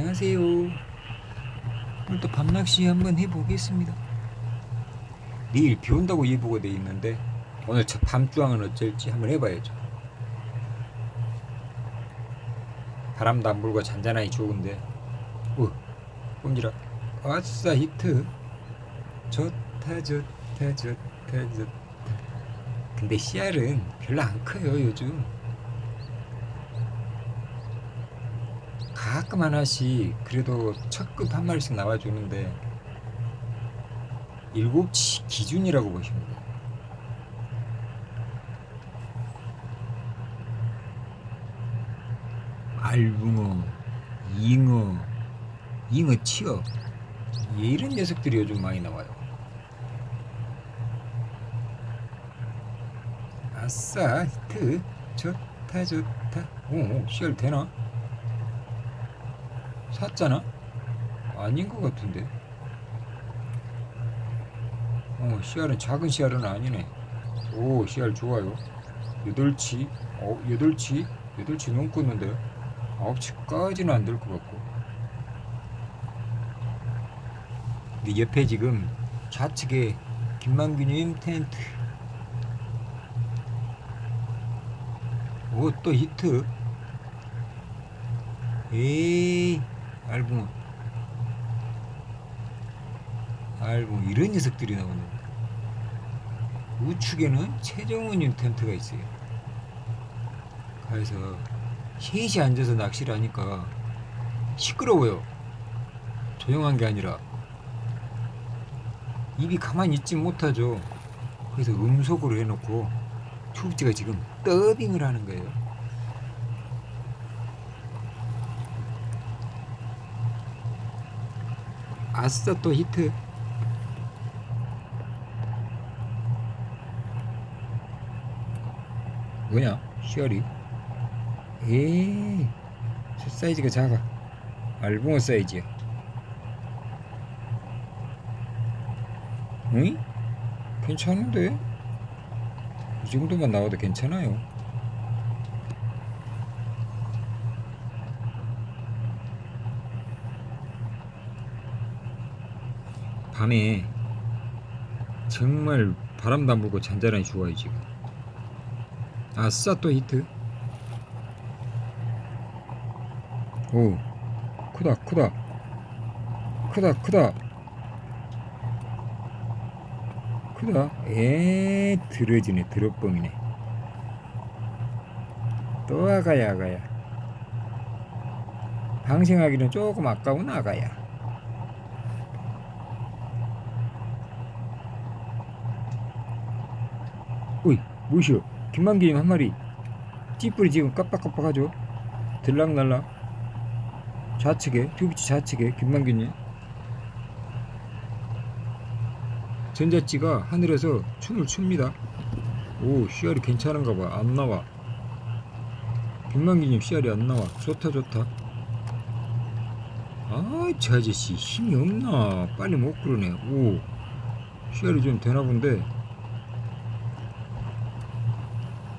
안녕하세요. 오늘 또 밤낚시 한번 해보겠습니다. 내일 비 온다고 예보가 돼 있는데 오늘 저 밤주항은 어쩔지 한번 해봐야죠. 바람도 안 불고 잔잔하니 좋은데. 오, 꼼지라. 아싸 히트. 좋다 좋다 좋다 좋다. 근데 씨알은 별로 안 커요 요즘. 가끔 하나씩 그래도 첫급 한 마리씩 나와주는데 일곱 치 기준이라고 보시면 돼요. 알붕어, 잉어, 잉어 치어 예, 이런 녀석들이 요즘 많이 나와요. 아싸 히트 좋다 좋다 오 씨알 되나? 샀잖아? 아닌 것 같은데. 어, 씨알은 작은 씨알은 아니네. 오, 씨알 좋아요. 여덟치, 어, 여덟치, 여덟치 넘겠는데. 아홉치까지는 안 될 것 같고. 근데 옆에 지금 좌측에 김만규님 텐트. 오, 또 히트. 에이. 알붕어 알붕어 이런 녀석들이 나오네. 우측에는 최정훈님 텐트가 있어요. 그래서 셋이 앉아서 낚시를 하니까 시끄러워요. 조용한 게 아니라. 입이 가만히 있지 못하죠. 그래서 음속으로 해놓고 투국지가 지금 더빙을 하는 거예요 아싸 또 히트. 뭐냐 시어리? 에이 저 사이즈가 작아. 알붕어 사이즈야 응? 괜찮은데? 이 정도만 나와도 괜찮아요 밤에 정말 바람도 안 불고 잔잔하니 좋아요 지금. 아싸 또 히트. 오 크다 크다. 크다 크다. 크다. 에 들어지네 드럽뻥이네. 또 아가야 아가야. 방생하기는 조금 아까운 아가야 어이 뭐시오? 김만기님 한 마리. 찌뿌리 지금 깜빡깜빡하죠? 들락날락. 좌측에 튜비치 좌측에 김만기님. 전자찌가 하늘에서 춤을 춥니다. 오 씨알이 괜찮은가 봐 안 나와. 김만기님 씨알이 안 나와. 좋다 좋다. 아저 아저씨 힘이 없나. 빨리 못 그러네. 오 씨알이 좀 되나 본데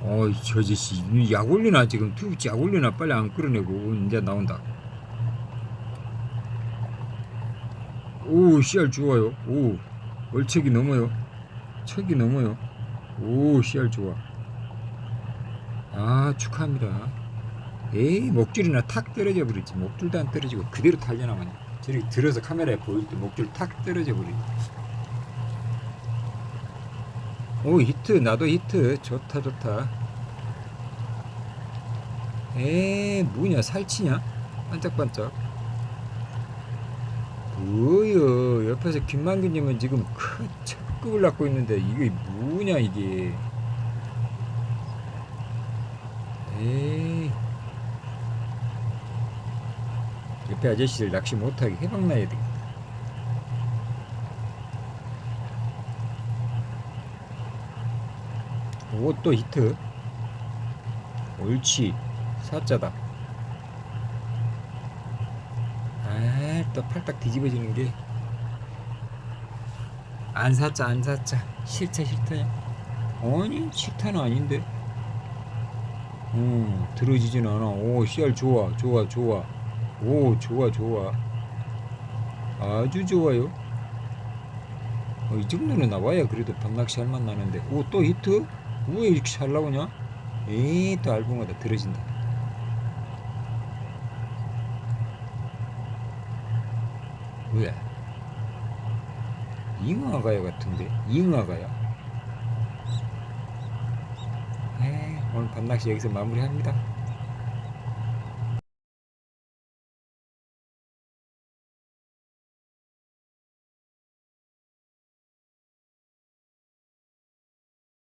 어이 저 아저씨 약 올리나? 지금 튜브치 약 올리나? 빨리 안 끌어내고 이제 나온다. 오 씨알 좋아요. 오 얼척이 넘어요. 척이 넘어요. 오 씨알 좋아. 아 축하합니다. 에이 목줄이나 탁 떨어져 버리지. 목줄도 안 떨어지고 그대로 달려나가네. 저렇게 들어서 카메라에 보일 때 목줄 탁 떨어져 버리네 오 히트. 나도 히트. 좋다 좋다. 에 뭐냐 살치냐? 반짝반짝. 뭐여. 옆에서 김만규님은 지금 큰 첫급을 낳고 있는데 이게 뭐냐 이게. 에이. 옆에 아저씨들 낚시 못하게 해방나야 되겠다 오또 히트. 옳지. 사자다. 아또 팔딱 뒤집어지는 게. 안 사자 안 사자. 싫다 싫다야 아니 싫다는 아닌데. 음 들어지진 않아. 오 씨알 좋아 좋아 좋아. 오 좋아 좋아. 아주 좋아요. 어, 이 정도는 나와야 그래도 밤낚시 할 맛 나는데. 오 또 히트? 왜 이렇게 잘 나오냐? 에이 또 알붕어다 들어진다. 왜? 잉어가요 같은데? 잉어가요? 에이 오늘 밤낚시 여기서 마무리합니다